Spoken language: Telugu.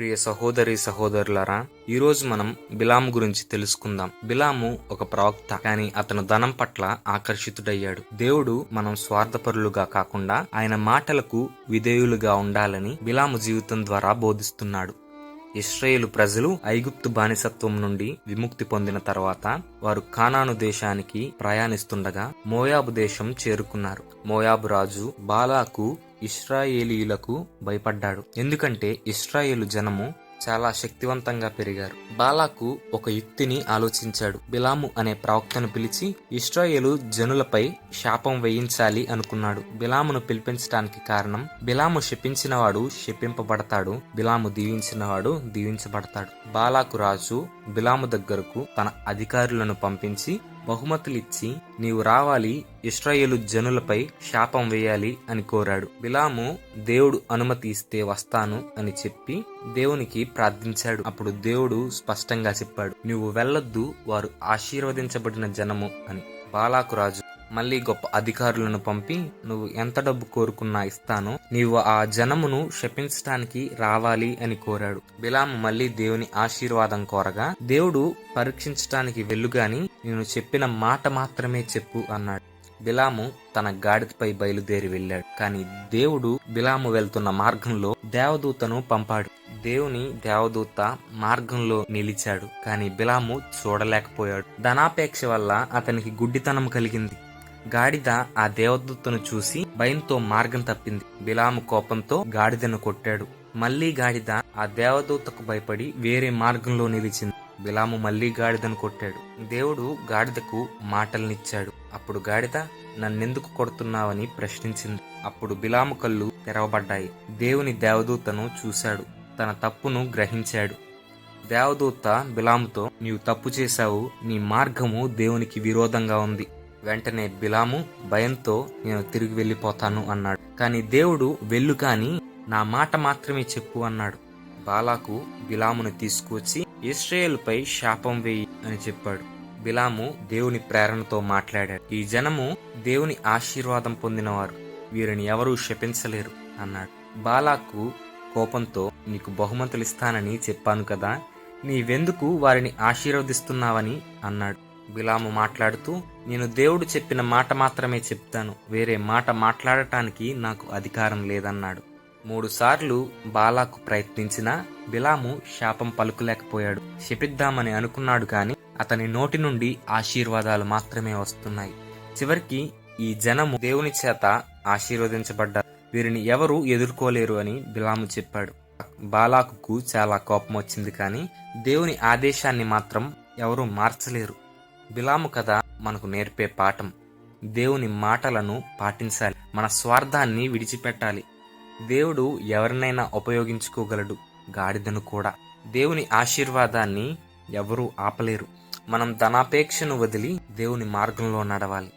ప్రియ సహోదరి సహోదరులారా ఈరోజు మనం బిలాం గురించి తెలుసుకుందాం. బిలాము ఒక ప్రవక్త కానీ అతను ధనం పట్ల ఆకర్షితుడయ్యాడు. దేవుడు మనం స్వార్థపరులుగా కాకుండా ఆయన మాటలకు విధేయులుగా ఉండాలని బిలాము జీవితం ద్వారా బోధిస్తున్నాడు. ఇస్రాయేలు ప్రజలు ఐగుప్తు బానిసత్వం నుండి విముక్తి పొందిన తర్వాత వారు కానాను దేశానికి ప్రయాణిస్తుండగా మోయాబు దేశం చేరుకున్నారు. మోయాబు రాజు బాలాకు ఇస్రాయేలీయులకు భయపడ్డాడు. ఎందుకంటే ఇస్రాయేలు జనము చాలా శక్తివంతంగా పెరిగారు. బాలాకు ఒక యుక్తిని ఆలోచించాడు. బిలాము అనే ప్రవక్తను పిలిచి ఇస్రాయేలు జనులపై శాపం వేయించాలి అనుకున్నాడు. బిలామును పిలిపించడానికి కారణం బిలాము శపించినవాడు శపింపబడతాడు బిలాము దీవించినవాడు దీవించబడతాడు. బాలాకు రాజు బిలాము దగ్గరకు తన అధికారులను పంపించి బహుమతులిచ్చి నీవు రావాలి ఇస్రాయేలు జనులపై శాపం వేయాలి అని కోరాడు. బిలాము దేవుడు అనుమతి ఇస్తే వస్తాను అని చెప్పి దేవునికి ప్రార్థించాడు. అప్పుడు దేవుడు స్పష్టంగా చెప్పాడు నువ్వు వెళ్ళొద్దు వారు ఆశీర్వదించబడిన జనము అని. బాలాకు రాజు మళ్ళీ గొప్ప అధికారులను పంపి నువ్వు ఎంత డబ్బు కోరుకున్నా ఇస్తాను నీవు ఆ జనమును శపించటానికి రావాలి అని కోరాడు. బిలాము మళ్ళీ దేవుని ఆశీర్వాదం కోరగా దేవుడు పరీక్షించటానికి వెళ్ళుగాని నేను చెప్పిన మాట మాత్రమే చెప్పు అన్నాడు. బిలాము తన గాడిదపై బయలుదేరి వెళ్ళాడు. కానీ దేవుడు బిలాము వెళ్తున్న మార్గంలో దేవదూతను పంపాడు. దేవుని దేవదూత మార్గంలో నిలిచాడు. కానీ బిలాము చూడలేకపోయాడు. ధనాపేక్ష వల్ల అతనికి గుడ్డితనం కలిగింది. గాడిద ఆ దేవదూతను చూసి భయంతో మార్గం తప్పింది. బిలాము కోపంతో గాడిదను కొట్టాడు. మళ్ళీ గాడిద ఆ దేవదూతకు భయపడి వేరే మార్గంలో నిలిచింది. బిలాము మళ్ళీ గాడిదను కొట్టాడు. దేవుడు గాడిదకు మాటలనిచ్చాడు. అప్పుడు గాడిద నన్నెందుకు కొడుతున్నావని ప్రశ్నించింది. అప్పుడు బిలాము కళ్ళు తెరవబడ్డాయి. దేవుని దేవదూతను చూశాడు. తన తప్పును గ్రహించాడు. దేవదూత బిలాముతో నీవు తప్పు చేశావు. నీ మార్గము దేవునికి విరోధంగా ఉంది. వెంటనే బిలాము భయంతో నేను తిరిగి వెళ్ళిపోతాను అన్నాడు. కానీ దేవుడు వెళ్ళు కాని నా మాట మాత్రమే చెప్పు అన్నాడు. బాలాకు బిలామును తీసుకువచ్చి ఇస్రాయేల్పై శాపం వేయి అని చెప్పాడు. బిలాము దేవుని ప్రేరణతో మాట్లాడాడు. ఈ జనము దేవుని ఆశీర్వాదం పొందినవారు. వీరిని ఎవరూ శపించలేరు అన్నాడు. బాలాకు కోపంతో నీకు బహుమతులు ఇస్తానని చెప్పాను కదా నీవెందుకు వారిని ఆశీర్వదిస్తున్నావని అన్నాడు. బిలాము మాట్లాడుతూ నేను దేవుడు చెప్పిన మాట మాత్రమే చెప్తాను. వేరే మాట మాట్లాడటానికి నాకు అధికారం లేదన్నాడు. మూడుసార్లు బాలాకు ప్రయత్నించినా బిలాము శాపం పలుకులేకపోయాడు. శపిద్దామని అనుకున్నాడు కాని అతని నోటి నుండి ఆశీర్వాదాలు మాత్రమే వస్తున్నాయి. చివరికి ఈ జనము దేవుని చేత ఆశీర్వదించబడ్డారు. వీరిని ఎవరు ఎదుర్కోలేరు అని బిలాము చెప్పాడు. బాలాకుకు చాలా కోపం వచ్చింది కానీ దేవుని ఆదేశాన్ని మాత్రం ఎవరూ మార్చలేరు. బిలాము కథ మనకు నేర్పే పాఠం. దేవుని మాటలను పాటించాలి. మన స్వార్థాన్ని విడిచిపెట్టాలి. దేవుడు ఎవరినైనా ఉపయోగించుకోగలడు గాడిదను కూడా. దేవుని ఆశీర్వాదాన్ని ఎవరూ ఆపలేరు. మనం ధనాపేక్షను వదిలి దేవుని మార్గంలో నడవాలి.